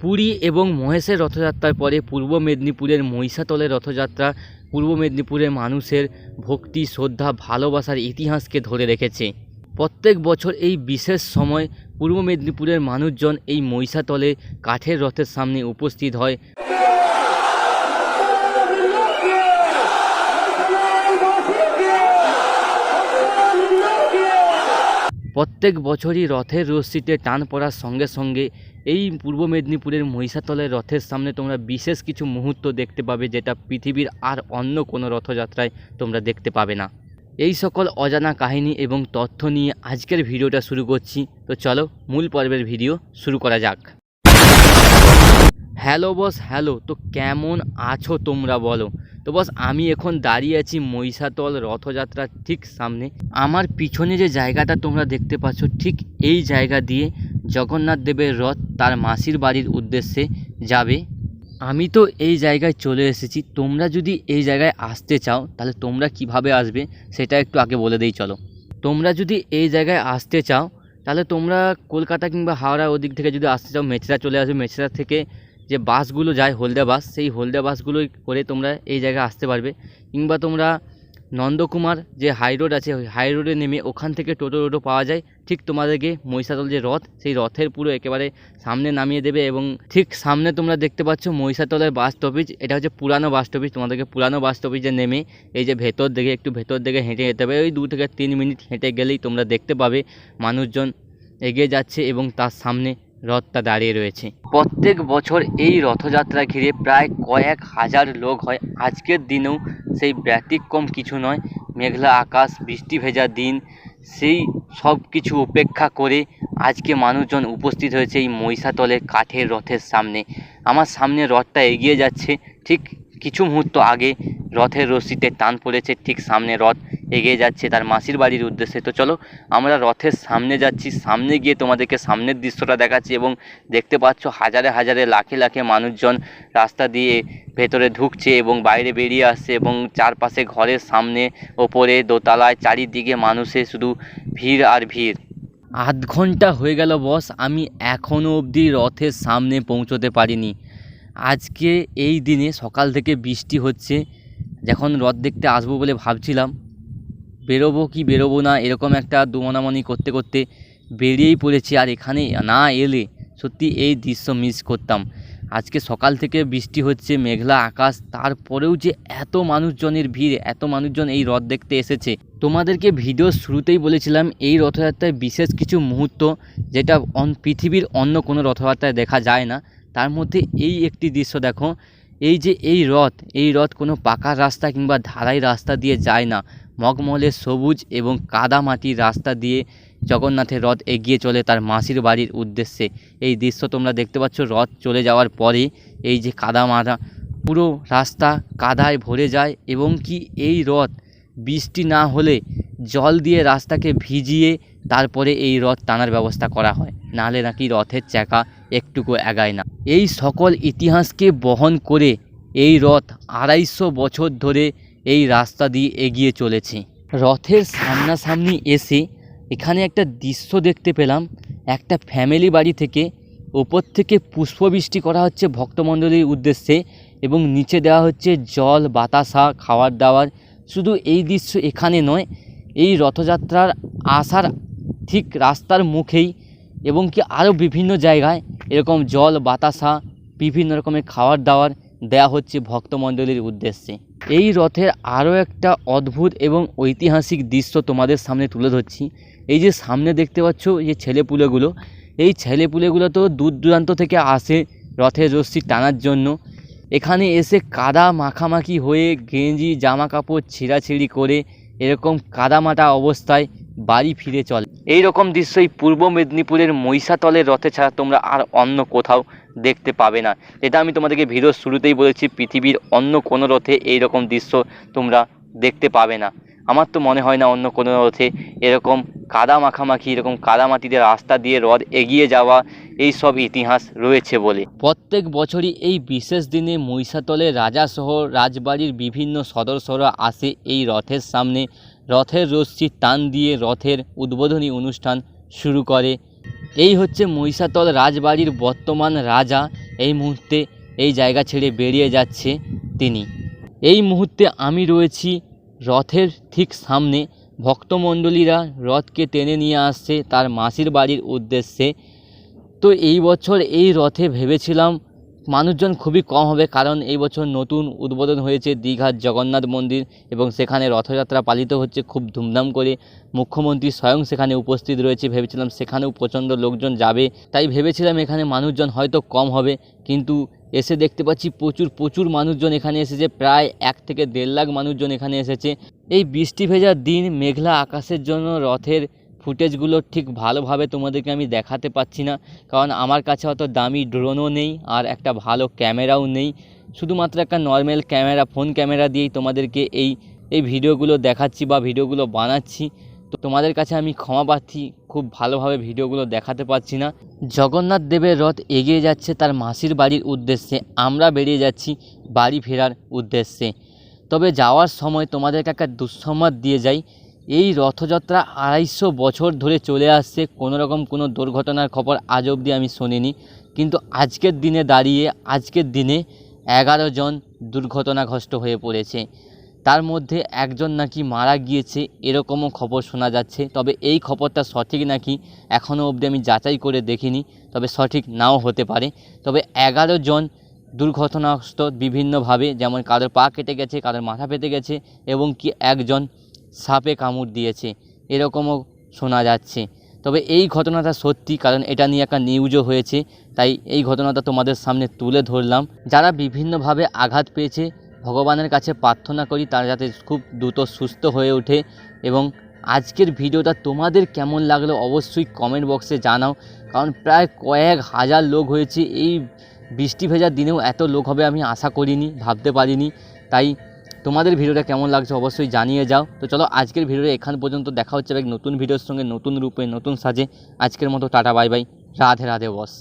পুরী এবং মহেশের রথযাত্রার পরে পূর্ব মেদিনীপুরের মহিষাতলের রথযাত্রা পূর্ব মেদিনীপুরের মানুষের ভক্তি, শ্রদ্ধা, ভালোবাসার ইতিহাসকে ধরে রেখেছে। প্রত্যেক বছর এই বিশেষ সময় পূর্ব মেদিনীপুরের মানুষজন এই মহিষাতলে কাঠের রথের সামনে উপস্থিত হয়। প্রত্যেক বছরই রথের রশ্মিতে টান পড়ার সঙ্গে সঙ্গে এই পূর্ব মেদিনীপুরের মহিষাতলের রথের সামনে তোমরা বিশেষ কিছু মুহূর্ত দেখতে পাবে যেটা পৃথিবীর আর অন্য কোনো রথযাত্রায় তোমরা দেখতে পাবে না। এই সকল অজানা কাহিনী এবং তথ্য নিয়ে আজকের ভিডিওটা শুরু করছি। তো চলো মূল পর্বের ভিডিও শুরু করা যাক। হ্যালো বস, হ্যালো, তো কেমন আছো তোমরা বলো? তো বস, আমি এখন দাঁড়িয়ে আছি মহিষাতল রথযাত্রার ঠিক সামনে। আমার পিছনে যে জায়গাটা তোমরা দেখতে পাচ্ছ ঠিক এই জায়গা দিয়ে জগন্নাথ দেবের রথ তার মাসির বাড়ির উদ্দেশ্যে যাবে। আমি তো এই জায়গায় চলে এসেছি, তোমরা যদি এই জায়গায় আসতে চাও, তাহলে তোমরা কীভাবে আসবে সেটা একটু আগে বলে দিই, চলো। তোমরা যদি এই জায়গায় আসতে চাও, তাহলে তোমরা কলকাতা কিংবা হাওড়া ওদিক থেকে যদি আসতে চাও মেচরা চলে আসবে মেচরা থেকে যে বাসগুলো যায় হলদা বাস, সেই হলদা বাসগুলোই করে তোমরা এই জায়গায় আসতে পারবে। কিংবা তোমরা নন্দকুমার যে হাই রোড আছে হাই রোডে নেমে ওখান থেকে টোটো টোটো পাওয়া যায়। ঠিক তোমাদেরকে মহিষাদল যে রথ, সেই রথের পুরো একেবারে সামনে নামিয়ে দেবে এবং ঠিক সামনে তোমরা দেখতে পাচ্ছ মহিষাতলের বাস স্টপেজ এটা হচ্ছে পুরানো বাস স্টপেজ তোমাদেরকে পুরানো বাস স্টপেজে নেমে এই যে ভেতর দিকে, একটু ভেতর দিকে হেঁটে যেতে হবে। ওই দু থেকে তিন মিনিট হেঁটে গেলেই তোমরা দেখতে পাবে মানুষজন এগিয়ে যাচ্ছে এবং তার সামনে রথটা দাঁড়িয়ে রয়েছে। প্রত্যেক বছর এই রথযাত্রা ঘিরে প্রায় কয়েক হাজার লোক হয়। আজকের দিনেও সেই ব্যতিক্রম কিছু নয়। মেঘলা আকাশ, বৃষ্টি ভেজা দিন, সেই সব কিছু উপেক্ষা করে আজকে মানুষজন উপস্থিত হয়েছে এই মহিষাতলের কাঠের রথের সামনে। আমার সামনে রথটা এগিয়ে যাচ্ছে। ঠিক কিছু মুহূর্ত আগে রথের রশিতে টান পড়েছে। ঠিক সামনে রথ এগিয়ে যাচ্ছে তার মাসির বাড়ির উদ্দেশ্যে। তো চলো, আমরা রথের সামনে যাচ্ছি। সামনে গিয়ে তোমাদেরকে সামনের দৃশ্যটা দেখাচ্ছি এবং দেখতে পাচ্ছ হাজারে হাজারে লাখে লাখে মানুষজন রাস্তা দিয়ে ভেতরে ঢুকছে এবং বাইরে বেরিয়ে আসছে এবং চারপাশে ঘরের সামনে, ওপরে, দোতলায়, চারিদিকে মানুষের শুধু ভিড় আর ভিড়। আধ ঘণ্টা হয়ে গেল বস, আমি এখনও অবধি রথের সামনে পৌঁছতে পারিনি। আজকে এই দিনে সকাল থেকে বৃষ্টি হচ্ছে। যখন রথ দেখতে আসব বলে ভাবছিলাম বেরোবো কি বেরোবো না, এরকম একটা দুমনামনি করতে করতে বেরিয়েই পড়েছি আর এখানে না এলে সত্যি এই দৃশ্য মিস করতাম। আজকে সকাল থেকে বৃষ্টি হচ্ছে, মেঘলা আকাশ, তারপরেও যে এত মানুষজনের ভিড়, এত মানুষজন এই রথ দেখতে এসেছে। তোমাদেরকে ভিডিও শুরুতেই বলেছিলাম, এই রথযাত্রায় বিশেষ কিছু মুহূর্ত যেটা অন, পৃথিবীর অন্য কোনো রথযাত্রায় দেখা যায় না। তার মধ্যে এই একটি দৃশ্য দেখো, এই যে এই রথ এই রথ কোনো পাকা রাস্তা কিংবা ঢালাই রাস্তা দিয়ে যায় না। মগমলের সবুজ এবং কাদা মাটির রাস্তা দিয়ে জগন্নাথের রথ এগিয়ে চলে তার মাসির বাড়ির উদ্দেশ্যে। এই দৃশ্য তোমরা দেখতে পাচ্ছ, রথ চলে যাওয়ার পরে এই যে কাদা মারা, পুরো রাস্তা কাদায় ভরে যায় এবং কি এই রথ? বৃষ্টি না হলে জল দিয়ে রাস্তাকে ভিজিয়ে তারপরে এই রথ টানার ব্যবস্থা করা হয়। নাহলে নাকি রথের চাকা একটুকু এগায় না। এই সকল ইতিহাসকে বহন করে এই রথ আড়াইশো বছর ধরে এই রাস্তা দিয়ে এগিয়ে চলেছে। রথের সামনাসামনি এসে এখানে একটা দৃশ্য দেখতে পেলাম। একটা ফ্যামিলি বাড়ি থেকে ওপর থেকে পুষ্পবৃষ্টি করা হচ্ছে ভক্তমণ্ডলীর উদ্দেশ্যে এবং নিচে দেওয়া হচ্ছে জল, বাতাসা, খাওয়ার দাওয়ার। শুধু এই দৃশ্য এখানে নয়, এই রথযাত্রার আসার ঠিক রাস্তার মুখেই এবং কি আরও বিভিন্ন জায়গায় এরকম জল, বাতাসা, বিভিন্ন রকমের খাওয়ার দাবার দেওয়া হচ্ছে ভক্তমণ্ডলীর উদ্দেশ্যে। এই রথের আরও একটা অদ্ভুত এবং ঐতিহাসিক দৃশ্য তোমাদের সামনে তুলে ধরছি। এই যে সামনে দেখতে পাচ্ছ যে ছেলেপুলেগুলো, এই ছেলেপুলেগুলো তো দূর দূরান্ত থেকে আসে রথের রশ্মি টানার জন্য। এখানে এসে কাদা মাখামাখি হয়ে গেঞ্জি জামা কাপড় ছিঁড়াছিঁড়ি করে এরকম কাদামাটা অবস্থায় বাড়ি ফিরে চলে। এই রকম দৃশ্য এই পূর্ব মেদিনীপুরের মহিষাতলের রথে ছাড়া তোমরা আর অন্য কোথাও দেখতে পাবে না। এটা আমি তোমাদেরকে ভিডিওর শুরুতেই বলেছি, পৃথিবীর অন্য কোনো রথে এই রকম দৃশ্য তোমরা দেখতে পাবে না। আমার তো মনে হয় না অন্য কোনো রথে এরকম কাদা মাখামাখি এরকম কাদা মাটিতে রাস্তা দিয়ে রথ এগিয়ে যাওয়া এই সব ইতিহাস রয়েছে বলে। প্রত্যেক বছরই এই বিশেষ দিনে মহিষাতলে রাজাসহ রাজবাড়ির বিভিন্ন সদস্যরা আসে এই রথের সামনে। রথের রশ্মি টান দিয়ে রথের উদ্বোধনী অনুষ্ঠান শুরু করে। এই হচ্ছে মহিষাতল রাজবাড়ির বর্তমান রাজা। এই মুহূর্তে এই জায়গা ছেড়ে বেরিয়ে যাচ্ছে তিনি। এই মুহূর্তে আমি রয়েছি রথের ঠিক সামনে। ভক্তমণ্ডলীরা রথকে টেনে নিয়ে আসছে তার মাসির বাড়ির উদ্দেশ্যে। তো এই বছর এই রথে ভেবেছিলাম মানুষজন খুবই কম হবে কারণ এই বছর নতুন উদ্বোধন হয়েছে দীঘার জগন্নাথ মন্দির এবং সেখানে রথযাত্রা পালিত হচ্ছে খুব ধুমধাম করে। মুখ্যমন্ত্রী স্বয়ং সেখানে উপস্থিত রয়েছে। ভেবেছিলাম সেখানেও প্রচণ্ড লোকজন যাবে। তাই ভেবেছিলাম এখানে মানুষজন হয়তো কম হবে। কিন্তু এসে দেখতে পাচ্ছি প্রচুর প্রচুর মানুষজন এখানে এসেছে। প্রায় এক থেকে দেড় লাখ মানুষজন এখানে এসেছে। এই বৃষ্টি ভেজা দিন মেঘলা আকাশের জন্য রথের ফুটেজগুলো ঠিক ভালোভাবে তোমাদেরকে আমি দেখাতে পাচ্ছি না। কারণ আমার কাছে অত দামি ড্রোনও নেই আর একটা ভালো ক্যামেরাও নেই। শুধুমাত্র একটা নর্মাল ক্যামেরা ফোন ক্যামেরা দিয়েই তোমাদেরকে এই এই ভিডিওগুলো দেখাচ্ছি বা ভিডিওগুলো বানাচ্ছি। তো তোমাদের কাছে আমি ক্ষমা প্রার্থী, খুব ভালোভাবে ভিডিওগুলো দেখাতে পারছি না। জগন্নাথ দেবের রথ এগিয়ে যাচ্ছে তার মাসির বাড়ির উদ্দেশ্যে। আমরা বেরিয়ে যাচ্ছি বাড়ি ফেরার উদ্দেশ্যে। তবে যাওয়ার সময় তোমাদেরকে একটা দুঃসংবাদ দিয়ে যাই। এই রথযাত্রা আড়াইশো বছর ধরে চলে আসছে। কোনো রকম কোনো দুর্ঘটনার খবর আজ অবধি আমি শুনিনি। কিন্তু আজকের দিনে দাঁড়িয়ে, আজকের দিনে এগারো জন দুর্ঘটনাগ্রস্ত হয়ে পড়েছে। তার মধ্যে একজন নাকি মারা গিয়েছে, এরকমও খবর শোনা যাচ্ছে। তবে এই খবরটা সঠিক নাকি এখনও অবধি আমি যাচাই করে দেখিনি। তবে সঠিক নাও হতে পারে। তবে এগারো জন দুর্ঘটনাগ্রস্ত বিভিন্নভাবে, যেমন কারোর পা কেটে গেছে, কারোর মাথা ফেটে গেছে, এবং কি একজন সাপে কামড় দিয়েছে, এরকমও শোনা যাচ্ছে। তবে এই ঘটনাটা সত্যি, কারণ এটা নিয়ে একটা নিউজও হয়েছে। তাই এই ঘটনাটা তোমাদের সামনে তুলে ধরলাম। যারা বিভিন্নভাবে আঘাত পেয়েছে, ভগবানের কাছে প্রার্থনা করি তারা যাতে খুব দ্রুত সুস্থ হয়ে ওঠে। এবং আজকের ভিডিওটা তোমাদের কেমন লাগল অবশ্যই কমেন্ট বক্সে জানাও। কারণ প্রায় কয়েক হাজার লোক হয়েছে। এই বৃষ্টি ভেজার দিনেও এত লোক হবে আমি আশা করিনি, ভাবতে পারিনি। তাই তোমাদের ভিডিওটা কেমন লাগছে অবশ্যই জানিয়ে যাও। তো চলো আজকের ভিডিওটা এখান পর্যন্ত দেখা হচ্ছে এক নতুন ভিডিওর সঙ্গে, নতুন রূপে, নতুন সাজে। আজকের মতো tata, bye bye. Radhe Radhe, boss.